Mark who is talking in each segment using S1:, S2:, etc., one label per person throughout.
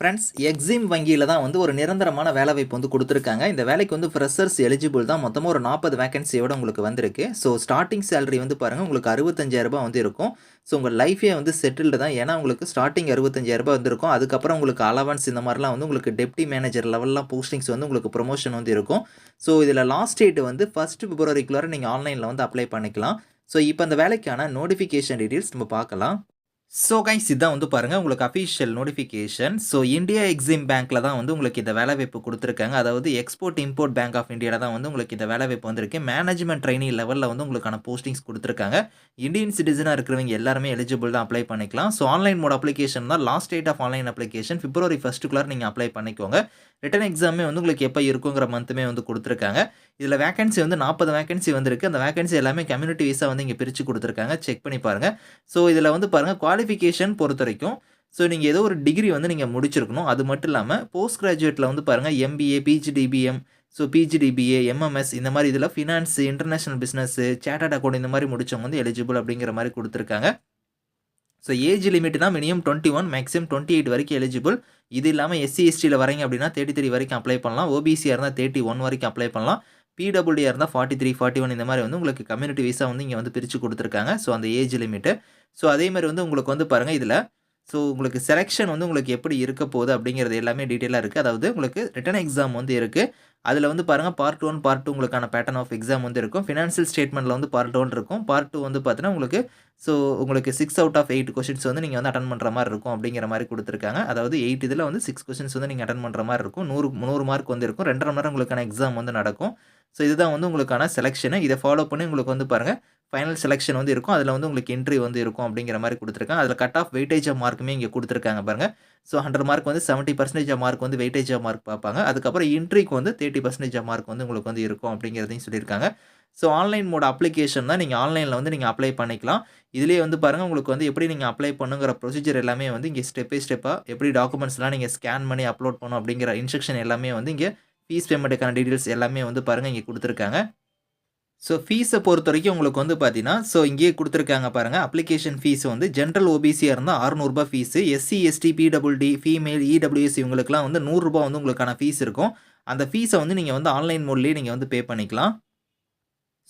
S1: Friends Exim வங்கியில் தான் வந்து ஒரு நிரந்தரமான வேலைவாய்ப்பு வந்து கொடுத்துருக்காங்க. இந்த வேலைக்கு வந்து ஃப்ரெஷர்ஸ் எலிஜிபிள் தான் மொத்தமாக ஒரு நாற்பது வேகன்சியோட உங்களுக்கு வந்திருக்கு. ஸோ ஸ்டார்டிங் சேலரி வந்து பாருங்கள் உங்களுக்கு அறுபத்தஞ்சாயிரரூபா வந்து இருக்கும். ஸோ உங்கள் லைஃபே வந்து செட்டில்டு தான். ஏன்னா உங்களுக்கு ஸ்டார்டிங் அறுபத்தஞ்சாயிரரூபா வந்துருக்கும் அதுக்கப்புறம் உங்களுக்கு அலவன்ஸ் இந்த மாதிரிலாம் வந்து உங்களுக்கு டெப்டி மேனேஜர் லெவல்லாம் போஸ்டிங்ஸ் வந்து உங்களுக்கு ப்ரொமோஷன் வந்து இருக்கும். ஸோ இதில் லாஸ்ட் டேட் வந்து ஃபஸ்ட் பிப்ரவரிக்குள்ளார நீங்கள் ஆன்லைனில் வந்து அப்ளை பண்ணிக்கலாம். ஸோ இப்போ அந்த வேலைக்கான நோட்டிஃபிகேஷன் டீட்டெயில்ஸ் நம்ம பார்க்கலாம். ஸோ கைஸ் இதான் வந்து பாருங்கள் உங்களுக்கு official notification so India EXIM பேங்க்கில் தான் வந்து உங்களுக்கு இந்த வேலைவாய்ப்பு கொடுத்துருக்காங்க. அதாவது எக்ஸ்போர்ட் இம்போர்ட் பேங்க் ஆஃப் இந்தியாவில் தான் வந்து உங்களுக்கு இந்த வேலைவாய்ப்பு வந்திருக்கு. மேனேஜ்மெண்ட் ட்ரைனிங் லெவலில் வந்து உங்களுக்கான போஸ்டிங்ஸ் கொடுத்துருக்காங்க. இந்தியன் சிட்டிசனாக இருக்கிறவங்க எல்லாருமே எலிஜிபிள் தான் அப்ளை பண்ணிக்கலாம். ஸோ ஆன்லைன் மோட் அப்ளிகேஷன் தான் last date of online application February ஃபஸ்ட்டுக்குள்ளார் நீங்கள் அப்ளை பண்ணிக்கோங்க. ரிட்டன் எக்ஸாமே வந்து உங்களுக்கு எப்போ இருக்குங்கிற மந்த்துமே வந்து கொடுத்துருக்காங்க. இதில் வேகன்சி வந்து நாற்பது வேகன்சி வந்திருக்கு. அந்த வேகன்சி எல்லாமே கம்யூனிட்டி வைஸாக வந்து இங்கே பிரித்து கொடுத்துருக்காங்க. செக் பண்ணி பாருங்கள் ஸோ இதில் வந்து பாருங்கள் குவாலிஃபிகேஷன் பொறுத்த வரைக்கும் ஸோ நீங்கள் ஏதோ ஒரு டிகிரி வந்து நீங்கள் முடிச்சிருக்கணும். அது மட்டும் இல்லாமல் போஸ்ட் கிராஜுவேட்டில் வந்து பாருங்கள் MBA PGDBM so PGDBA MMS இந்த மாதிரி இதில் finance international business chartered account இந்த மாதிரி முடித்தவங்க வந்து எலிஜிபிள் அப்படிங்கிற மாதிரி கொடுத்துருக்காங்க. So age லிமிட்னா minimum twenty one maximum twenty eight வரைக்கும் எலிஜிபிள் இது இல்லாமல் எஸ்சி எஸ்டியில் வரீங்க அப்படின்னா தேர்ட்டி த்ரீ வரைக்கும் அப்ளை பண்ணலாம். ஓபிசியாக இருந்தால் தேர்ட்டி ஒன் வரைக்கும் அப்ளை பண்ணலாம். பிடபிள்யூடியாக இருந்தால் ஃபார்ட்டி த்ரீ ஃபார்ட்டி ஒன் இந்த மாதிரி வந்து உங்களுக்கு கம்யூனிட்டி வீஸாக வந்து இங்கே வந்து பிரித்து கொடுத்துருக்காங்க. ஸோ அந்த ஏஜ் லிமிட்டு ஸோ அதே மாதிரி வந்து உங்களுக்கு வந்து பாருங்கள் இதில் ஸோ உங்களுக்கு செலெக்ஷன் வந்து உங்களுக்கு எப்படி இருக்க போகுது அப்படிங்கிறது எல்லாமே டீட்டெயிலாக இருக்குது அதாவது உங்களுக்கு ரிட்டன் எக்ஸாம் வந்து இருக்குது அதில் வந்து பாருங்கள் பார்ட் ஒன் பார்ட் டூ உங்களுக்கான பேட்டர்ன் ஆஃப் எக்ஸாம் வந்து இருக்கும். ஃபினான்ஷியல் ஸ்டேட்மெண்ட்டில் வந்து பார்ட் ஒன் இருக்கும். பார்ட் டூ வந்து பார்த்தீங்கன்னா உங்களுக்கு ஸோ உங்களுக்கு six out of eight questions வந்து நீங்கள் வந்து அட்டன் பண்ணுற மாதிரி இருக்கும் அப்படிங்கிற மாதிரி கொடுத்துருக்காங்க. அதாவது எயிட் இதில் வந்து சிக்ஸ் கொஷின்ஸ் வந்து நீங்கள் அட்டன் பண்ணுற மாதிரி இருக்கும். நூறு நூறு மார்க் வந்து இருக்கும். ரெண்டரை மணி நேரம் உங்களுக்கான எக்ஸாம் வந்து நடக்கும். ஸோ இதுதான் வந்து உங்களுக்கான செலெக்ஷனு இதை ஃபாலோ பண்ணி உங்களுக்கு வந்து பாருங்கள் ஃபைனல் செலெக்ஷன் வந்து இருக்கும். அதில் வந்து உங்களுக்கு என்ட்ரி வந்து இருக்கும் அப்படிங்கிற மாதிரி கொடுத்துருக்காங்க. அதில் கட் ஆஃப் வெயிட்டேஜ் ஆஃப் மார்க்குமே இங்கே கொடுத்துருக்காங்க பாருங்கள் ஸோ ஹண்ட்ரட் மார்க் வந்து செவன்ட்டி பர்சன்டேஜ் ஆஃப் மார்க் வந்து வெயிட்டேஜ் ஆஃப் மார்க் பார்ப்பாங்க. அதுக்கப்புறம் என்ட்ரிக்கு வந்து தேர்ட்டி பர்சன்டேஜ் ஆஃப் மார்க் வந்து உங்களுக்கு வந்து இருக்கும் அப்படிங்கிறதையும் சொல்லியிருக்காங்க. ஸோ ஆன்லைன் மோட் அப்ளிகேஷன் தான் நீங்கள் ஆன்லைனில் வந்து நீங்கள் அப்ளை பண்ணிக்கலாம். இதிலே வந்து பாருங்கள் உங்களுக்கு வந்து எப்படி நீங்கள் அப்ளை பண்ணுங்கிற ப்ரொசீஜர் எல்லாமே வந்து இங்கே ஸ்டெப் பை ஸ்டெப்பாக எப்படி டாக்குமெண்ட்ஸ்லாம் நீங்கள் ஸ்கேன் பண்ணி அப்லோட் பண்ணணும் அப்படிங்கிற இன்ஸ்ட்ரக்ஷன் எல்லாமே வந்து இங்கே ஃபீஸ் பேமெண்ட்டுக்கான டீட்டெயில்ஸ் எல்லாமே வந்து பாருங்கள் இங்கே கொடுத்துருக்காங்க. ஸோ ஃபீஸை பொறுத்த வரைக்கும் உங்களுக்கு வந்து பார்த்தீங்கன்னா ஸோ இங்கேயே கொடுத்துருக்காங்க பாருங்கள் அப்ளிகேஷன் ஃபீஸ் வந்து ஜென்ரல் ஓபிசியாக இருந்தால் அறுநூறுபா fees SC ST PWD female EWS இவங்களுக்குலாம் வந்து நூறுரூபா வந்து உங்களுக்கான ஃபீஸ் இருக்கும். அந்த ஃபீஸை வந்து நீங்கள் வந்து ஆன்லைன் மோட்லேயே நீங்கள் வந்து பே பண்ணிக்கலாம்.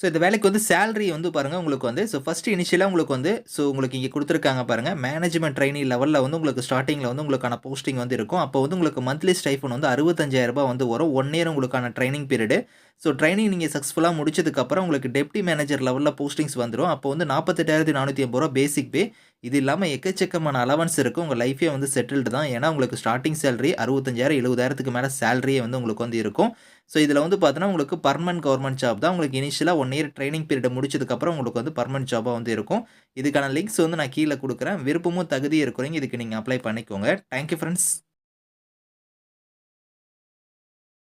S1: ஸோ இந்த வேலைக்கு வந்து சேலரி வந்து பாருங்கள் உங்களுக்கு வந்து ஸோ ஃபஸ்ட்டு இனிஷியலாக உங்களுக்கு வந்து ஸோ உங்களுக்கு இங்கே கொடுத்துருக்காங்க பாருங்கள் மேனேஜ்மெண்ட் ட்ரைனிங் லெவலில் வந்து உங்களுக்கு ஸ்டார்டிங்கில் வந்து உங்களுக்கான போஸ்டிங் வந்து இருக்கும். அப்போ வந்து உங்களுக்கு மந்த்லி ஸ்டைஃபன் வந்து அறுபத்தஞ்சாயிரரூபா வந்து வரும். ஒன் இயர் உங்களுக்கான ட்ரைனிங் பீரியடு ஸோ ட்ரைனிங் நீங்கள் சக்ஸஸ்ஃபுல்லாக முடிச்சதுக்கப்புறம் உங்களுக்கு டெப்டி மேனேஜர் லெவலில் போஸ்டிங்ஸ் வந்துடும் அப்போ வந்து நாற்பத்தெட்டாயிரத்தி நானூற்றி ஐம்பது ரூபா பேசிக் பே இது இல்லாமல் எக்கச்சக்கமான அலவன்ஸ் இருக்குது உங்கள் லைஃபே வந்து செட்டில்டு தான். ஏன்னா உங்களுக்கு ஸ்டார்டிங் சேலரி அறுபத்தஞ்சாயிரம் எழுபதாயிரத்துக்கு மேலே சேலரியே வந்து உங்களுக்கு வந்து இருக்கும். ஸோ இதில் வந்து பார்த்தீங்கன்னா உங்களுக்கு பர்மனன்ட் கவர்மெண்ட் ஜாப் தான். உங்களுக்கு இனிஷியலாக ஒன் இயர் ட்ரைனிங் பீரியட் முடிச்சதுக்கப்புறம் உங்களுக்கு வந்து பர்மனன்ட் ஜாபாக வந்து இருக்கும். இதுக்கான லிங்க்ஸ் வந்து நான் கீழே கொடுக்குறேன். விருப்பமும் தகுதியும் இருக்கிறீங்க இதுக்கு நீங்கள் அப்ளை பண்ணிக்கோங்க. Thank you friends